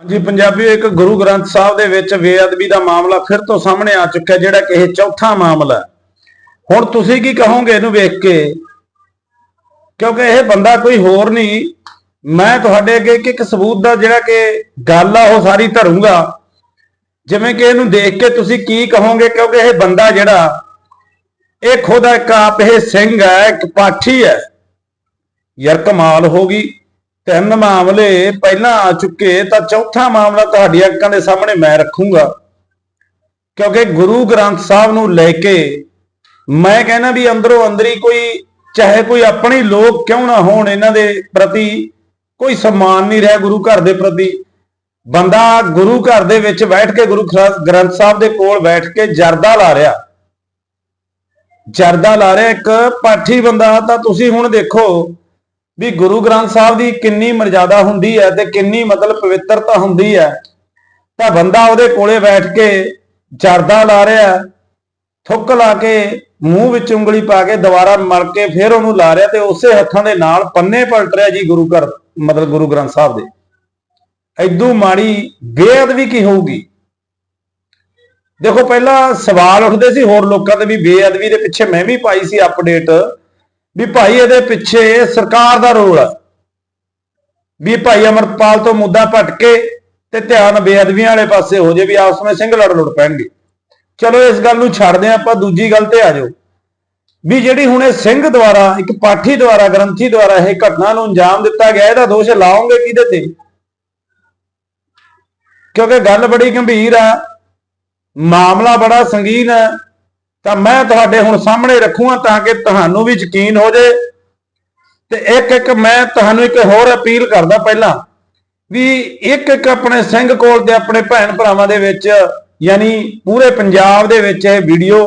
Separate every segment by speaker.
Speaker 1: ਹਾਂਜੀ ਪੰਜਾਬੀ ਇੱਕ ਗੁਰੂ ਗ੍ਰੰਥ ਸਾਹਿਬ ਦੇ ਵਿੱਚ ਬੇਅਦਬੀ ਦਾ ਮਾਮਲਾ ਫਿਰ ਤੋਂ ਸਾਹਮਣੇ ਆ ਚੁੱਕਾ ਜਿਹੜਾ ਕਿ ਇਹ ਚੌਥਾ ਮਾਮਲਾ ਹੁਣ ਤੁਸੀਂ ਕੀ ਕਹੋਗੇ ਇਹਨੂੰ ਵੇਖ ਕੇ? ਕਿਉਂਕਿ ਇਹ ਬੰਦਾ ਕੋਈ ਹੋਰ ਨਹੀਂ। ਮੈਂ ਤੁਹਾਡੇ ਅੱਗੇ ਇੱਕ ਇੱਕ ਸਬੂਤ ਦਾ ਜਿਹੜਾ ਕਿ ਗੱਲ ਆ, ਉਹ ਸਾਰੀ ਧਰੂੰਗਾ। ਜਿਵੇਂ ਕਿ ਇਹਨੂੰ ਦੇਖ ਕੇ ਤੁਸੀਂ ਕੀ ਕਹੋਗੇ? ਕਿਉਂਕਿ ਇਹ ਬੰਦਾ ਜਿਹੜਾ, ਇਹ ਖੁਦ ਇੱਕ ਆਪ, ਇਹ ਸਿੰਘ ਹੈ, ਇੱਕ ਪਾਠੀ ਹੈ। ਯਾਰ ਕਮਾਲ ਹੋ ਗਈ। ਤਿੰਨ ਮਾਮਲੇ ਪਹਿਲਾਂ ਆ ਚੁੱਕੇ, ਤਾਂ ਚੌਥਾ ਮਾਮਲਾ ਤੁਹਾਡੀਆਂ ਅੱਖਾਂ ਦੇ ਸਾਹਮਣੇ ਮੈਂ ਰੱਖੂੰਗਾ। ਕਿਉਂਕਿ ਗੁਰੂ ਗ੍ਰੰਥ ਸਾਹਿਬ ਨੂੰ ਲੈ ਕੇ ਮੈਂ ਕਹਿੰਦਾ ਵੀ ਅੰਦਰੋਂ ਅੰਦਰੀ ਕੋਈ, ਚਾਹੇ ਕੋਈ ਆਪਣੇ ਲੋਕ ਕਿਉਂ ਨਾ ਹੋਣ, ਇਹਨਾਂ ਦੇ ਪ੍ਰਤੀ ਕੋਈ ਸਨਮਾਨ ਨਹੀਂ ਰਿਹਾ ਗੁਰੂ ਘਰ ਦੇ ਪ੍ਰਤੀ। ਬੰਦਾ ਗੁਰੂ ਘਰ ਦੇ ਵਿੱਚ ਬੈਠ ਕੇ ਗੁਰੂ ਗ੍ਰੰਥ ਗ੍ਰੰਥ ਸਾਹਿਬ ਦੇ ਕੋਲ ਬੈਠ ਕੇ ਜਰਦਾ ਲਾ ਰਿਹਾ। ਜਰਦਾ ਲਾ ਰਿਹਾ ਇੱਕ ਪਾਠੀ ਬੰਦਾ, ਤਾਂ ਤੁਸੀਂ ਹੁਣ ਦੇਖੋ ਵੀ ਗੁਰੂ ਗ੍ਰੰਥ ਸਾਹਿਬ ਦੀ ਕਿੰਨੀ ਮਰਜ਼ਾਦਾ ਹੁੰਦੀ ਹੈ ਤੇ ਕਿੰਨੀ ਮਤਲਬ ਪਵਿੱਤਰਤਾ ਹੁੰਦੀ ਹੈ। ਤਾਂ ਬੰਦਾ ਉਹਦੇ ਕੋਲੇ ਬੈਠ ਕੇ ਜਰਦਾ ਲਾ ਰਿਹਾ ਥੁੱਕ ਲਾ ਕੇ ਮੂੰਹ ਵਿੱਚ ਉਂਗਲੀ ਪਾ ਕੇ ਦੁਬਾਰਾ ਮਲ ਕੇ ਫਿਰ ਉਹਨੂੰ ਲਾ ਰਿਹਾ ਤੇ ਉਸੇ ਹੱਥਾਂ ਦੇ ਨਾਲ ਪੰਨੇ ਪਲਟ ਰਿਹਾ ਜੀ ਗੁਰੂ ਘਰ, ਮਤਲਬ ਗੁਰੂ ਗ੍ਰੰਥ ਸਾਹਿਬ ਦੇ। ਐਦੂ ਮਾੜੀ ਬੇਅਦਬੀ ਕੀ ਹੋਊਗੀ? ਦੇਖੋ, ਪਹਿਲਾਂ ਸਵਾਲ ਉੱਠਦੇ ਸੀ ਹੋਰ ਲੋਕਾਂ ਦੇ ਵੀ ਬੇਅਦਬੀ ਦੇ ਪਿੱਛੇ ਮੈਂ ਵੀ ਪਾਈ ਸੀ ਅਪਡੇਟ ਵੀ ਭਾਈ ਇਹਦੇ ਪਿੱਛੇ ਸਰਕਾਰ ਦਾ ਰੋਲ ਆ। ਵੀ ਭਾਈ ਅਮਰਪਾਲ ਤੋਂ ਮੁੱਦਾ ਭਟਕੇ ਤੇ ਧਿਆਨ ਬੇਅਦਬੀਆਂ ਵਾਲੇ ਪਾਸੇ ਹੋ ਜੇ ਵੀ ਆਪਸ ਵਿੱਚ ਸਿੰਘ ਲੜ ਲੜ ਪੈਣਗੇ। ਚਲੋ, ਇਸ ਗੱਲ ਨੂੰ ਛੱਡਦੇ ਹਾਂ, ਆਪਾਂ ਦੂਜੀ ਗੱਲ ਤੇ ਆ ਜਾਓ। ਵੀ ਜਿਹੜੀ ਹੁਣ ਇਹ ਸਿੰਘ ਦੁਆਰਾ, ਇੱਕ ਪਾਠੀ ਦੁਆਰਾ, ਗ੍ਰੰਥੀ ਦੁਆਰਾ ਇਹ ਘਟਨਾ ਨੂੰ ਅੰਜਾਮ ਦਿੱਤਾ ਗਿਆ, ਇਹਦਾ ਦੋਸ਼ ਲਾਓਗੇ ਕਿਹਦੇ ਤੇ? ਕਿਉਂਕਿ ਗੱਲ ਬੜੀ ਗੰਭੀਰ ਆ। ਮਾਮਲਾ ਬੜਾ ਸੰਗੀਨ ਹੈ ਤਾਂ ਮੈਂ ਤੁਹਾਡੇ ਹੁਣ ਸਾਹਮਣੇ ਰੱਖੂਗਾ ਤਾਂ ਕਿ ਤੁਹਾਨੂੰ ਵੀ ਯਕੀਨ ਹੋ ਜੇ। ਤੇ ਇੱਕ ਇੱਕ ਮੈਂ ਤੁਹਾਨੂੰ ਇੱਕ ਹੋਰ ਅਪੀਲ ਕਰਦਾ ਪਹਿਲਾਂ ਵੀ ਇੱਕ ਇੱਕ ਆਪਣੇ ਸਿੰਘ ਕੋਲ ਤੇ ਆਪਣੇ ਭੈਣ ਭਰਾਵਾਂ ਦੇ ਵਿੱਚ, ਯਾਨੀ ਪੂਰੇ ਪੰਜਾਬ ਦੇ ਵਿੱਚ ਇਹ ਵੀਡੀਓ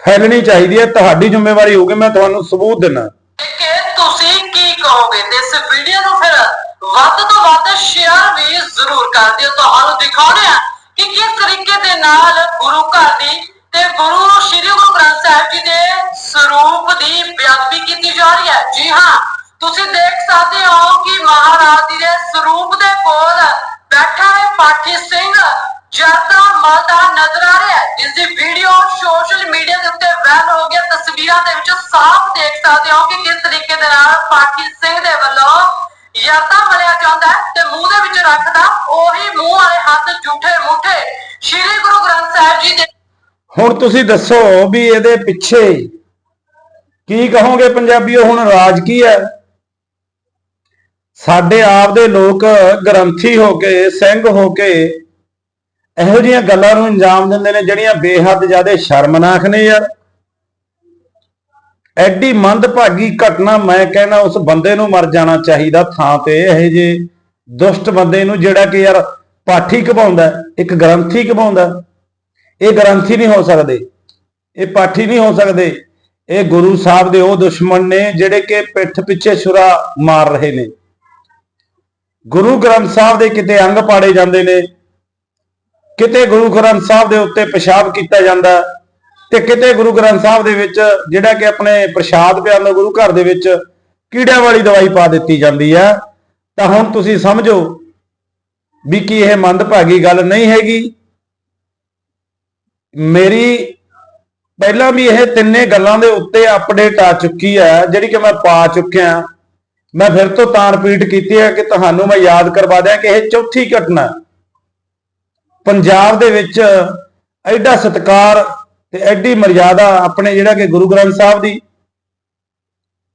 Speaker 1: ਫੈਲਣੀ ਚਾਹੀਦੀ ਹੈ। ਤੁਹਾਡੀ ਜ਼ਿੰਮੇਵਾਰੀ ਹੋਊਗੀ, ਮੈਂ ਤੁਹਾਨੂੰ ਸਬੂਤ ਦਿੰਨਾ
Speaker 2: ਕਿ ਤੁਸੀਂ ਕੀ ਕਹੋਗੇ? ਇਸ ਵੀਡੀਓ ਨੂੰ ਫਿਰ ਵੱਧ ਤੋਂ ਵੱਧ ਸ਼ੇਅਰ ਵੀ ਜ਼ਰੂਰ ਕਰ ਦਿਓ। ਤੁਹਾਨੂੰ ਦਿਖਾਉਣੇ ਆ ਕਿ ਕਿਸ ਤਰੀਕੇ ਦੇ ਨਾਲ ਗੁਰੂ ਘਰ ਦੀ ਤੇ ਗੁਰੂ ਸ਼੍ਰੀ ਗੁਰੂ ਗ੍ਰੰਥ ਸਾਹਿਬ ਜੀ ਦੇ ਸਰੂਪ ਦੀ ਬੇਅਦਬੀ ਕੀਤੀ ਜਾ ਰਹੀ ਹੈ। ਜੀ ਹਾਂ, ਤੁਸੀਂ ਦੇਖ ਸਕਦੇ ਹੋ ਕਿ ਮਹਾਰਾਜ ਜੀ ਦੇ ਸਰੂਪ ਦੇ ਕੋਲ ਬੈਠਾ ਹੈ ਪਾਠੀ ਸਿੰਘ ਜਰਦਾ ਮਲਦਾ ਨਜ਼ਰ ਆ ਰਿਹਾ ਹੈ। ਜਿਸ ਦੀ ਵੀਡੀਓ ਸੋਸ਼ਲ ਮੀਡੀਆ ਦੇ ਉੱਤੇ ਵਾਇਰਲ ਹੋ ਗਿਆ ਤਸਵੀਰਾਂ ਦੇ ਵਿੱਚ ਸਾਫ਼ ਦੇਖ ਸਕਦੇ ਹੋ ਕਿ ਕਿਸ ਤਰੀਕੇ ਦੇ ਨਾਲ ਪਾਠੀ ਸਿੰਘ ਦੇ ਵੱਲੋਂ ਜਰਦਾ ਮਲਿਆ ਜਾਂਦਾ ਹੈ ਤੇ ਮੂੰਹ ਦੇ ਵਿੱਚ ਰੱਖਦਾ ਉਹੀ ਮੂੰਹ ਵਾਲੇ ਹੱਥ ਝੂਠੇ ਮੂਠੇ ਸ਼੍ਰੀ ਗੁਰੂ ਗ੍ਰੰਥ ਸਾਹਿਬ ਜੀ ਦੇ
Speaker 1: ਹੁਣ ਤੁਸੀਂ ਦੱਸੋ ਵੀ ਇਹਦੇ ਪਿੱਛੇ ਕੀ ਕਹੋਗੇ ਪੰਜਾਬੀਓ, ਹੁਣ ਰਾਜ ਕੀ ਹੈ? ਸਾਡੇ ਆਪ ਦੇ ਲੋਕ ਗ੍ਰੰਥੀ ਹੋ ਕੇ, ਸਿੰਘ ਹੋ ਕੇ ਇਹੋ ਜਿਹੀਆਂ ਗੱਲਾਂ ਨੂੰ ਅੰਜਾਮ ਦਿੰਦੇ ਨੇ ਜਿਹੜੀਆਂ ਬੇਹੱਦ ਜ਼ਿਆਦਾ ਸ਼ਰਮਨਾਕ ਨੇ ਯਾਰ। ਐਡੀ ਮੰਦਭਾਗੀ ਘਟਨਾ ਮੈਂ ਕਹਿੰਦਾ ਉਸ ਬੰਦੇ ਨੂੰ ਮਰ ਜਾਣਾ ਚਾਹੀਦਾ ਥਾਂ ਤੇ, ਇਹ ਜੇ ਦੁਸ਼ਟ ਬੰਦੇ ਨੂੰ ਜਿਹੜਾ ਕਿ ਯਾਰ ਪਾਠੀ ਘਬਾਉਂਦਾ ਇੱਕ ਗ੍ਰੰਥੀ ਘਬਾਉਂਦਾ ਇਹ ਗ੍ਰੰਥੀ ਨਹੀਂ ਹੋ ਸਕਦੇ, ਇਹ ਪਾਠੀ ਨਹੀਂ ਹੋ ਸਕਦੇ। ਇਹ ਗੁਰੂ ਸਾਹਿਬ ਦੇ ਉਹ ਦੁਸ਼ਮਣ ਨੇ ਜਿਹੜੇ ਕਿ ਪਿੱਠ ਪਿੱਛੇ ਛੁਰਾ ਮਾਰ ਰਹੇ ਨੇ। ਗੁਰੂ ਗ੍ਰੰਥ ਸਾਹਿਬ ਦੇ ਕਿਤੇ ਅੰਗ ਪਾੜੇ ਜਾਂਦੇ ਨੇ, ਕਿਤੇ ਗੁਰੂ ਗ੍ਰੰਥ ਸਾਹਿਬ ਦੇ ਉੱਤੇ ਪਿਸ਼ਾਬ ਕੀਤਾ ਜਾਂਦਾ ਤੇ ਕਿਤੇ ਗੁਰੂ ਗ੍ਰੰਥ ਸਾਹਿਬ ਦੇ ਵਿੱਚ ਜਿਹੜਾ ਕਿ ਆਪਣੇ ਪ੍ਰਸ਼ਾਦ ਪਿਆਰ ਨੂੰ ਗੁਰੂ ਘਰ ਦੇ ਵਿੱਚ ਕੀੜਿਆਂ ਵਾਲੀ ਦਵਾਈ ਪਾ ਦਿੱਤੀ ਜਾਂਦੀ ਹੈ ਤਾਂ ਹੁਣ ਤੁਸੀਂ ਸਮਝੋ ਵੀ ਕੀ ਇਹ ਮੰਦਭਾਗੀ ਗੱਲ ਨਹੀਂ ਹੈਗੀ। ਮੇਰੀ ਪਹਿਲਾਂ ਵੀ ਇਹ ਤਿੰਨੇ ਗੱਲਾਂ ਦੇ ਉੱਤੇ ਅਪਡੇਟ ਆ ਚੁੱਕੀ ਹੈ, ਜਿਹੜੀ ਕਿ ਮੈਂ ਪਾ ਚੁੱਕਿਆ। ਮੈਂ ਫਿਰ ਤੋਂ ਤਾਂ ਰਿਪੀਟ ਕੀਤੀ ਹੈ ਕਿ ਤੁਹਾਨੂੰ ਮੈਂ ਯਾਦ ਕਰਵਾ ਦਿਆਂ ਕਿ ਇਹ ਚੌਥੀ ਘਟਨਾ ਪੰਜਾਬ ਦੇ ਵਿੱਚ ਐਡਾ ਸਤਿਕਾਰ ਤੇ ਐਡੀ ਮਰਜ਼ਾਦਾ ਆਪਣੇ ਜਿਹੜਾ ਕਿ ਗੁਰੂ ਗ੍ਰੰਥ ਸਾਹਿਬ ਦੀ।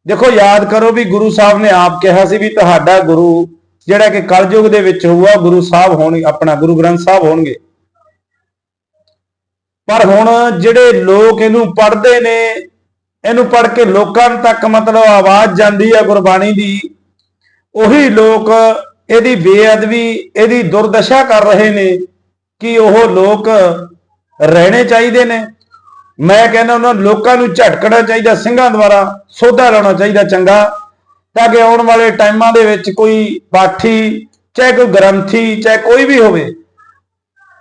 Speaker 1: ਦੇਖੋ, ਯਾਦ ਕਰੋ ਵੀ ਗੁਰੂ ਸਾਹਿਬ ਨੇ ਆਪ ਕਿਹਾ ਸੀ ਵੀ ਤੁਹਾਡਾ ਗੁਰੂ ਜਿਹੜਾ ਕਿ ਕਲਯੁਗ ਦੇ ਵਿੱਚ ਹੋਊਗਾ, ਗੁਰੂ ਸਾਹਿਬ ਹੋਣ, ਆਪਣਾ ਗੁਰੂ ਗ੍ਰੰਥ ਸਾਹਿਬ ਹੋਣਗੇ। ਪਰ ਹੁਣ ਜਿਹੜੇ ਲੋਕ ਇਹਨੂੰ ਪੜ੍ਹਦੇ ਨੇ, ਇਹਨੂੰ ਪੜ੍ਹ ਕੇ ਲੋਕਾਂ ਤੱਕ ਮਤਲਬ ਆਵਾਜ਼ ਜਾਂਦੀ ਹੈ ਗੁਰਬਾਣੀ ਦੀ, ਉਹੀ ਲੋਕ ਇਹਦੀ ਬੇਅਦਬੀ, ਇਹਦੀ ਦੁਰਦਸ਼ਾ ਕਰ ਰਹੇ ਨੇ ਕਿ ਉਹ ਲੋਕ ਰਹਿਣੇ ਚਾਹੀਦੇ ਨੇ। ਮੈਂ ਕਹਿੰਦਾ ਉਹਨਾਂ ਲੋਕਾਂ ਨੂੰ ਝਟਕਣਾ ਚਾਹੀਦਾ, ਸਿੰਘਾਂ ਦੁਆਰਾ ਸੋਧਾ ਲਾਉਣਾ ਚਾਹੀਦਾ ਚੰਗਾ, ਤਾਂ ਕਿ ਆਉਣ ਵਾਲੇ ਟਾਈਮਾਂ ਦੇ ਵਿੱਚ ਕੋਈ ਪਾਠੀ, ਚਾਹੇ ਕੋਈ ਗ੍ਰੰਥੀ, ਚਾਹੇ ਕੋਈ ਵੀ ਹੋਵੇ,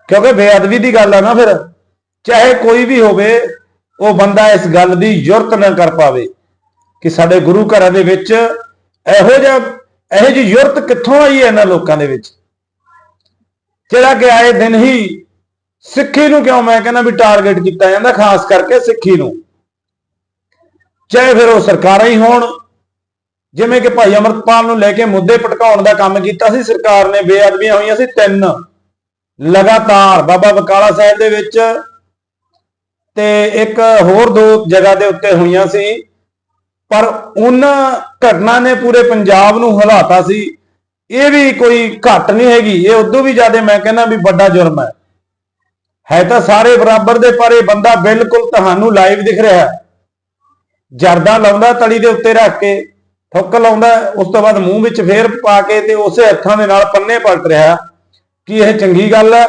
Speaker 1: ਕਿਉਂਕਿ ਬੇਅਦਬੀ ਦੀ ਗੱਲ ਆ ਨਾ ਫਿਰ। ਚਾਹੇ ਕੋਈ ਵੀ ਹੋਵੇ, ਉਹ ਬੰਦਾ ਇਸ ਗੱਲ ਦੀ ਯੁਰਤ ਨਾ ਕਰ ਪਾਵੇ ਕਿ ਸਾਡੇ ਗੁਰੂ ਘਰਾਂ ਦੇ ਵਿੱਚ ਇਹੋ ਜਿਹਾ, ਇਹੋ ਜਿਹੀ ਯੁਰਤ ਕਿੱਥੋਂ ਆਈ ਹੈ ਇਹਨਾਂ ਲੋਕਾਂ ਦੇ ਵਿੱਚ? ਜਿਹੜਾ ਕਿ ਆਏ ਦਿਨ ਹੀ ਸਿੱਖੀ ਨੂੰ ਕਿਉਂ ਮੈਂ ਕਹਿੰਦਾ ਵੀ ਟਾਰਗੇਟ ਕੀਤਾ ਜਾਂਦਾ, ਖਾਸ ਕਰਕੇ ਸਿੱਖੀ ਨੂੰ। ਚਾਹੇ ਫਿਰ ਉਹ ਸਰਕਾਰਾਂ ਹੀ ਹੋਣ, ਜਿਵੇਂ ਕਿ ਭਾਈ ਅਮਰਤਪਾਲ ਨੂੰ ਲੈ ਕੇ ਮੁੱਦੇ ਭਟਕਾਉਣ ਦਾ ਕੰਮ ਕੀਤਾ ਸੀ, ਸਰਕਾਰ ਨੇ ਬੇਅਦਬੀਆਂ ਹੋਈਆਂ ਸੀ ਤਿੰਨ। ਲਗਾਤਾਰ ਬਾਬਾ ਬਕਾਲਾ ਸਾਹਿਬ ਦੇ ਵਿੱਚ ਤੇ ਇੱਕ ਹੋਰ ਦੋ ਜਗ੍ਹਾ ਦੇ ਉੱਤੇ ਹੋਈਆਂ ਸੀ। ਪਰ ਉਹਨਾਂ ਘਟਨਾ ਨੇ ਪੂਰੇ ਪੰਜਾਬ ਨੂੰ ਹਿਲਾਤਾ ਸੀ। ਇਹ ਵੀ ਕੋਈ ਘੱਟ ਨਹੀਂ ਹੈਗੀ। ਇਹ ਉਦੋਂ ਵੀ ਜ਼ਿਆਦਾ ਮੈਂ ਕਹਿੰਦਾ ਵੀ ਵੱਡਾ ਜੁਰਮ ਹੈ। ਹੈ ਤਾਂ ਸਾਰੇ ਬਰਾਬਰ ਦੇ, ਪਰ ਇਹ ਬੰਦਾ ਬਿਲਕੁਲ ਤੁਹਾਨੂੰ ਲਾਈਵ ਦਿਖ ਰਿਹਾ ਹੈ। ਜਰਦਾ ਲਾਉਂਦਾ, ਤਲੀ ਦੇ ਉੱਤੇ ਰੱਖ ਕੇ ਠੁੱਕ ਲਾਉਂਦਾ, ਉਸ ਤੋਂ ਬਾਅਦ ਮੂੰਹ ਵਿੱਚ ਫੇਰ ਪਾ ਕੇ ਤੇ ਉਸੇ ਹੱਥਾਂ ਦੇ ਨਾਲ ਪੰਨੇ ਪਲਟ ਰਿਹਾ। ਕੀ ਇਹ ਚੰਗੀ ਗੱਲ ਹੈ?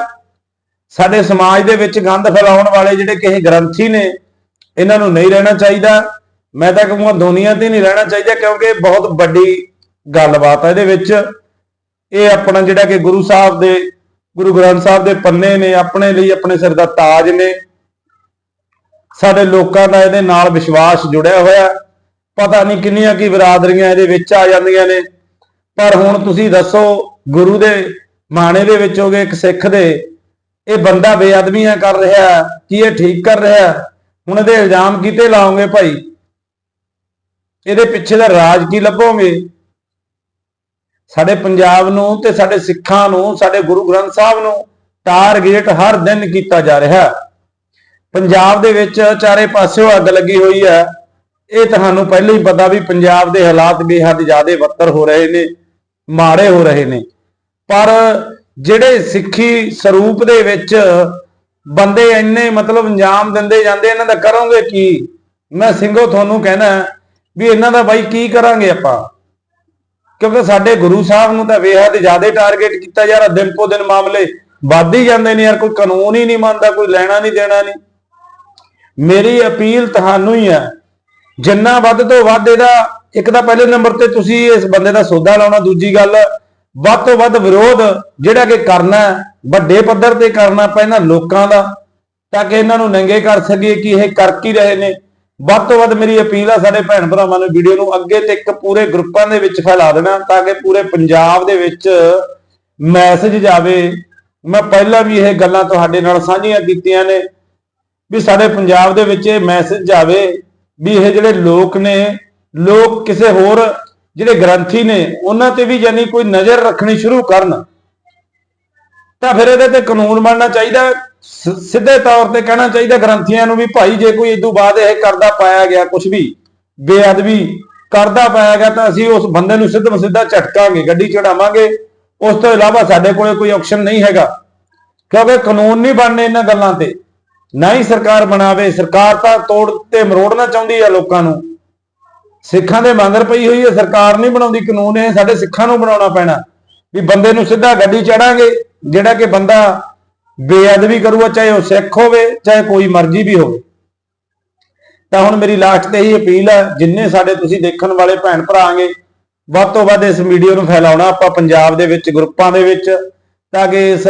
Speaker 1: ਸਾਡੇ ਸਮਾਜ ਦੇ ਵਿੱਚ ਗੰਦ ਫੈਲਾਉਣ ਵਾਲੇ ਜਿਹੜੇ ਕਿਸੇ ਗ੍ਰੰਥੀ ਨੇ, ਇਹਨਾਂ ਨੂੰ ਨਹੀਂ ਰਹਿਣਾ ਚਾਹੀਦਾ। ਮੈਂ ਤਾਂ ਕਹੂੰਗਾ ਦੁਨੀਆ ਤੇ ਨਹੀਂ ਰਹਿਣਾ ਚਾਹੀਦਾ ਕਿਉਂਕਿ ਇਹ ਬਹੁਤ ਵੱਡੀ ਗੱਲਬਾਤ ਹੈ ਇਹਦੇ ਵਿੱਚ। ਇਹ ਆਪਣਾ ਜਿਹੜਾ ਕਿ ਗੁਰੂ ਸਾਹਿਬ ਦੇ, ਗੁਰੂ ਗ੍ਰੰਥ ਸਾਹਿਬ ਦੇ ਪੰਨੇ ਨੇ, ਆਪਣੇ ਲਈ ਆਪਣੇ ਸਿਰ ਦਾ ਤਾਜ ਨੇ। ਸਾਡੇ ਲੋਕਾਂ ਦਾ ਇਹਦੇ ਨਾਲ ਵਿਸ਼ਵਾਸ ਜੁੜਿਆ ਹੋਇਆ। ਪਤਾ ਨਹੀਂ ਕਿੰਨੀਆਂ ਕੀ ਬਰਾਦਰੀਆਂ ਇਹਦੇ ਵਿੱਚ ਆ ਜਾਂਦੀਆਂ ਨੇ। ਪਰ ਹੁਣ ਤੁਸੀਂ ਦੱਸੋ, ਗੁਰੂ ਦੇ ਮਾਣੇ ਦੇ ਵਿੱਚ ਹੋਗੇ, ਇੱਕ ਸਿੱਖ ਦੇ ਇਹ ਬੰਦਾ ਬੇਅਦਬੀਆਂ ਕਰ ਰਿਹਾ ਕੀ ਇਹ ਠੀਕ ਕਰ ਰਿਹਾ ਹੁਣ ਇਹਦੇ ਇਲਜ਼ਾਮ ਕਿਤੇ ਲਾਓਗੇ ਭਾਈ? ਇਹਦੇ ਪਿੱਛੇ ਦਾ ਰਾਜ ਕੀ ਲੱਭੋਗੇ? ਸਾਡੇ ਪੰਜਾਬ ਨੂੰ ਤੇ ਸਾਡੇ ਸਿੱਖਾਂ ਨੂੰ, ਸਾਡੇ ਗੁਰੂ ਗ੍ਰੰਥ ਸਾਹਿਬ ਨੂੰ ਟਾਰਗੇਟ ਹਰ ਦਿਨ ਕੀਤਾ ਜਾ ਰਿਹਾ ਪੰਜਾਬ ਦੇ ਵਿੱਚ ਚਾਰੇ ਪਾਸਿਓਂ ਅੱਗ ਲੱਗੀ ਹੋਈ ਹੈ। ਇਹ ਤੁਹਾਨੂੰ ਪਹਿਲਾਂ ਹੀ ਪਤਾ ਵੀ ਪੰਜਾਬ ਦੇ ਹਾਲਾਤ ਬੇਹੱਦ ਜ਼ਿਆਦਾ ਬੱਤਰ ਹੋ ਰਹੇ ਨੇ, ਮਾੜੇ ਹੋ ਰਹੇ ਨੇ। ਪਰ ਜਿਹੜੇ ਸਿੱਖੀ ਸਰੂਪ ਦੇ ਵਿੱਚ ਬੰਦੇ ਇੰਨੇ ਮਤਲਬ ਅੰਜਾਮ ਦਿੰਦੇ ਜਾਂਦੇ, ਇਹਨਾਂ ਦਾ ਕਰੋਗੇ ਕੀ? ਮੈਂ ਸਿੰਘੋ ਤੁਹਾਨੂੰ ਕਹਿਣਾ ਵੀ ਇਹਨਾਂ ਦਾ ਬਾਈ ਕੀ ਕਰਾਂਗੇ ਆਪਾਂ? ਕਿਉਂਕਿ ਸਾਡੇ ਗੁਰੂ ਸਾਹਿਬ ਨੂੰ ਤਾਂ ਬੇਹੱਦ ਜ਼ਿਆਦਾ ਟਾਰਗੇਟ ਕੀਤਾ ਜਾ ਰਿਹਾ, ਦਿਨ ਪੋ ਦਿਨ ਮਾਮਲੇ ਵੱਧ ਹੀ ਜਾਂਦੇ ਨੇ ਯਾਰ, ਕੋਈ ਕਾਨੂੰਨ ਹੀ ਨਹੀਂ ਮੰਨਦਾ, ਕੋਈ ਲੈਣਾ ਨਹੀਂ ਦੇਣਾ ਨਹੀਂ। ਮੇਰੀ ਅਪੀਲ ਤੁਹਾਨੂੰ ਹੀ ਹੈ, ਜਿੰਨਾ ਵੱਧ ਤੋਂ ਵੱਧ ਇਹਦਾ, ਇੱਕ ਤਾਂ ਪਹਿਲੇ ਨੰਬਰ ਤੇ ਤੁਸੀਂ ਇਸ ਬੰਦੇ ਦਾ ਸੌਦਾ ਲਾਉਣਾ, ਦੂਜੀ ਗੱਲ ਵੱਧ ਤੋਂ ਵੱਧ ਵਿਰੋਧ ਜਿਹੜਾ ਕਿ ਕਰਨਾ ਵੱਡੇ ਪੱਧਰ ਤੇ ਕਰਨਾ ਪੈਣਾ ਲੋਕਾਂ ਦਾ, ਤਾਂ ਕਿ ਇਹਨਾਂ ਨੂੰ ਨੰਗੇ ਕਰ ਸਕੀਏ ਕਿ ਇਹ ਕਰ ਕੀ ਰਹੇ ਨੇ। ਵੱਧ ਤੋਂ ਵੱਧ ਮੇਰੀ ਅਪੀਲ ਆ ਸਾਡੇ ਭੈਣ ਭਰਾਵਾਂ ਨੂੰ, ਵੀਡੀਓ ਨੂੰ ਅੱਗੇ ਤੇ ਇੱਕ ਪੂਰੇ ਗਰੁੱਪਾਂ ਦੇ ਵਿੱਚ ਫੈਲਾ ਦੇਣਾ, ਤਾਂ ਕਿ ਪੂਰੇ ਪੰਜਾਬ ਦੇ ਵਿੱਚ ਮੈਸੇਜ ਜਾਵੇ। ਮੈਂ ਪਹਿਲਾਂ ਵੀ ਇਹ ਗੱਲਾਂ ਤੁਹਾਡੇ ਨਾਲ ਸਾਂਝੀਆਂ ਕੀਤੀਆਂ ਨੇ ਵੀ ਸਾਡੇ ਪੰਜਾਬ ਦੇ ਵਿੱਚ ਇਹ ਮੈਸੇਜ ਜਾਵੇ ਵੀ ਇਹ ਜਿਹੜੇ ਲੋਕ ਨੇ, ਲੋਕ ਕਿਸੇ ਹੋਰ ਜਿਹੜੇ ਗ੍ਰੰਥੀ ਨੇ, ਉਹਨਾਂ ਤੇ ਵੀ ਯਾਨੀ ਕੋਈ ਨਜ਼ਰ ਰੱਖਣੀ ਸ਼ੁਰੂ ਕਰਨ, ਤਾਂ ਫਿਰ ਇਹਦੇ ਤੇ ਕਾਨੂੰਨ ਬਣਨਾ ਚਾਹੀਦਾ ਸਿੱਧੇ ਤੌਰ ਤੇ ਕਹਿਣਾ ਚਾਹੀਦਾ ਗ੍ਰੰਥੀਆਂ ਨੂੰ ਵੀ ਭਾਈ ਜੇ ਕੋਈ ਇਦੋਂ ਬਾਅਦ ਇਹ ਕਰਦਾ ਪਾਇਆ ਗਿਆ ਕੁਝ ਵੀ, ਬੇਅਦਬੀ ਕਰਦਾ ਪਾਇਆ ਗਿਆ, ਤਾਂ ਅਸੀਂ ਉਸ ਬੰਦੇ ਨੂੰ ਸਿੱਧਾ ਸਿੱਧਾ ਝਟਕਾਂਗੇ, ਗੱਡੀ ਚੜਾਵਾਂਗੇ। ਉਸ ਤੋਂ ਇਲਾਵਾ ਸਾਡੇ ਕੋਲੇ ਕੋਈ ਆਪਸ਼ਨ ਨਹੀਂ ਹੈਗਾ। ਕਿਉਂਕਿ ਕਾਨੂੰਨ ਨਹੀਂ ਬਣਨੇ ਇਹਨਾਂ ਗੱਲਾਂ ਤੇ। ਨਾ ਹੀ ਸਰਕਾਰ ਬਣਾਵੇ, ਸਰਕਾਰ ਤਾਂ ਤੋੜ ਤੇ ਮਰੋੜਨਾ ਚਾਹੁੰਦੀ ਹੈ ਲੋਕਾਂ ਨੂੰ। ਸਿੱਖਾਂ ਦੇ ਮੰਗਰ ਪਈ ਹੋਈ ਹੈ, ਸਰਕਾਰ ਨਹੀਂ ਬਣਾਉਂਦੀ, ਕਾਨੂੰਨ ਇਹ, ਸਾਡੇ ਸਿੱਖਾਂ ਨੂੰ ਬਣਾਉਣਾ ਪੈਣਾ। ਵੀ ਬੰਦੇ ਨੂੰ ਸਿੱਧਾ ਗੱਡੀ ਚੜਾਂਗੇ, ਜਿਹੜਾ ਕਿ ਬੰਦਾ ਬੇਅਦਬੀ ਕਰੂਗਾ, ਚਾਹੇ ਉਹ ਸਿੱਖ ਹੋਵੇ, ਚਾਹੇ ਕੋਈ ਮਰਜ਼ੀ ਵੀ ਹੋਵੇ। ਤਾਂ ਹੁਣ ਮੇਰੀ ਲਾਸਟ ਤੇ ਹੀ ਅਪੀਲ ਹੈ, ਜਿੰਨੇ ਸਾਡੇ ਤੁਸੀਂ ਦੇਖਣ ਵਾਲੇ ਭੈਣ ਭਰਾ ਆਂਗੇ, ਵੱਧ ਤੋਂ ਵੱਧ ਇਸ ਵੀਡੀਓ ਨੂੰ ਫੈਲਾਉਣਾ, ਆਪਾਂ ਪੰਜਾਬ ਦੇ ਵਿੱਚ, ਗਰੁੱਪਾਂ ਦੇ ਵਿੱਚ, ਤਾਂ ਕਿ ਇਸ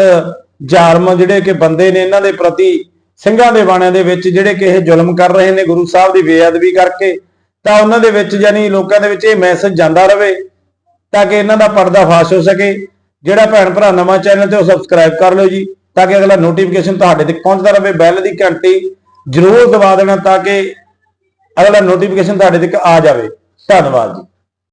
Speaker 1: ਜਾਰਮ ਜਿਹੜੇ ਕਿ ਬੰਦੇ ਨੇ ਇਹਨਾਂ ਦੇ ਪ੍ਰਤੀ, ਸਿੰਘਾਂ ਦੇ ਬਾਣਿਆਂ ਦੇ ਵਿੱਚ, ਜਿਹੜੇ ਕਿ ਇਹ ਜ਼ੁਲਮ ਕਰ ਰਹੇ ਨੇ, ਗੁਰੂ ਸਾਹਿਬ ਦੀ ਬੇਅਦਬੀ ਕਰਕੇ ਤਾਂ ਉਹਨਾਂ ਦੇ ਵਿੱਚ ਯਾਨੀ ਲੋਕਾਂ ਦੇ ਵਿੱਚ ਇਹ ਮੈਸੇਜ ਜਾਂਦਾ ਰਹੇ ਤਾਂ ਕਿ ਇਹਨਾਂ ਦਾ ਪਰਦਾ ਫਾਸ਼ ਹੋ ਸਕੇ। ਜਿਹੜਾ ਭੈਣ ਭਰਾ ਨਵਾਂ ਚੈਨਲ ਤੇ ਉਹ ਸਬਸਕ੍ਰਾਈਬ ਕਰ ਲਓ ਜੀ, ਤਾਂ ਕਿ ਅਗਲਾ ਨੋਟੀਫਿਕੇਸ਼ਨ ਤੁਹਾਡੇ ਤੱਕ ਪਹੁੰਚਦਾ ਰਹੇ। ਬੈਲ ਦੀ ਘੰਟੀ ਜ਼ਰੂਰ ਦਬਾ ਦੇਣਾ ਤਾਂ ਕਿ ਅਗਲਾ ਨੋਟੀਫਿਕੇਸ਼ਨ ਤੁਹਾਡੇ ਤੱਕ ਆ ਜਾਵੇ। ਧੰਨਵਾਦ ਜੀ।